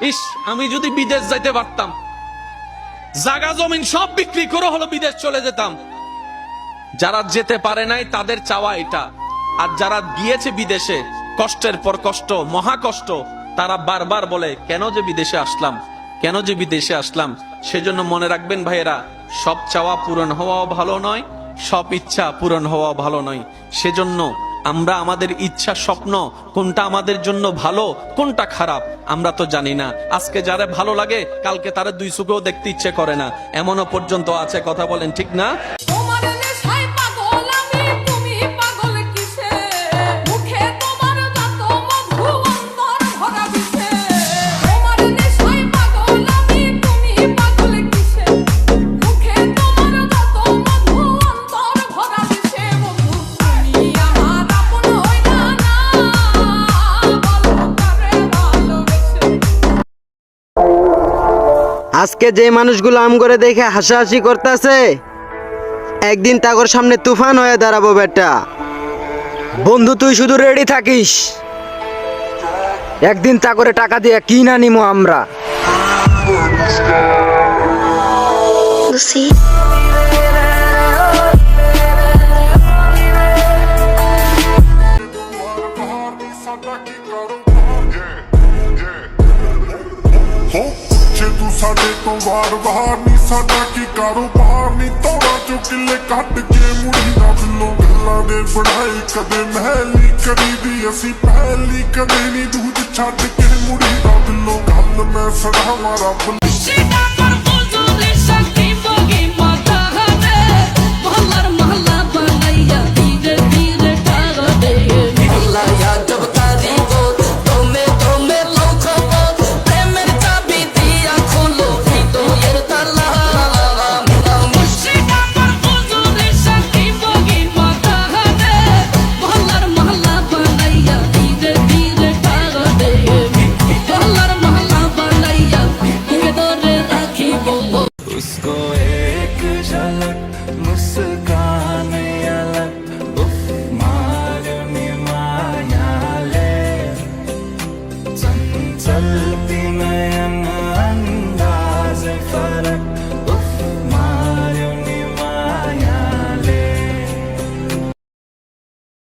ইস, আমি যদি বিদেশ যাইতে পারতাম, জাগা জমিন সব বিক্রি করে হলো বিদেশ চলে যেতাম। যারা যেতে পারে নাই, তাদের চাওয়া এটা। আর যারা গিয়েছে বিদেশে, কষ্টের পর কষ্ট, মহা কষ্ট, তারা বারবার বলে, কেন যে বিদেশে আসলাম? কেন যে বিদেশে আসলাম? সেজন্য মনে রাখবেন ভাইয়েরা, সব চাওয়া পূরণ হওয়াও ভালো নয়, সব ইচ্ছা পূরণ হওয়া ভালো নয়। সেজন্য আমরা আমাদের ইচ্ছা স্বপ্ন, কোনটা আমাদের জন্য ভালো, কোনটা খারাপ, আমরা তো জানি না। আজকে যারা ভালো লাগে, কালকে তারা দুই সুখেও দেখতে ইচ্ছে করে না। এমনও পর্যন্ত আছে, কথা বলেন ঠিক না? আজকে যে মানুষগুলো আম করে দেখে হাসাহাসি করতেছে, একদিন তাগর সামনে তুফান হয়ে দাঁড়াবো বেটা। বন্ধু, তুই শুধু রেডি থাকিস। একদিন তা করে টাকা দিয়ে কি না নিমো আমরা। Lucy. ਜੇ ਤੂੰ ਸਾਡੇ ਤੋਂ ਵਾਰ ਬਾਹਰ ਨਹੀਂ ਸਾਡਾ ਕੀ ਕਾਰੋਬਾਰ ਨਹੀਂ ਤੋੜਾ ਚੋ ਕਿੱਲੇ ਕੱਢ ਕੇ ਮੁੜੀ ਨਾ ਬਿੱਲੋ ਗੱਲਾਂ ਦੇ ਬਣਾਈ ਕਦੇ ਮਹਿਲੀ ਕਦੀ ਦੀ ਅਸੀਂ ਪਹਿਲੀ, ਕਦੇ ਨਹੀਂ ਦੂਜ ਛੱਡ ਕੇ ਮੁੜੀ ਨਾ ਬਿੱਲੋ ਗੱਲ ਮੈਂ ਸੜਾਵਾਂ ਰੱਬ ਲਈ। قلبي ما يعلم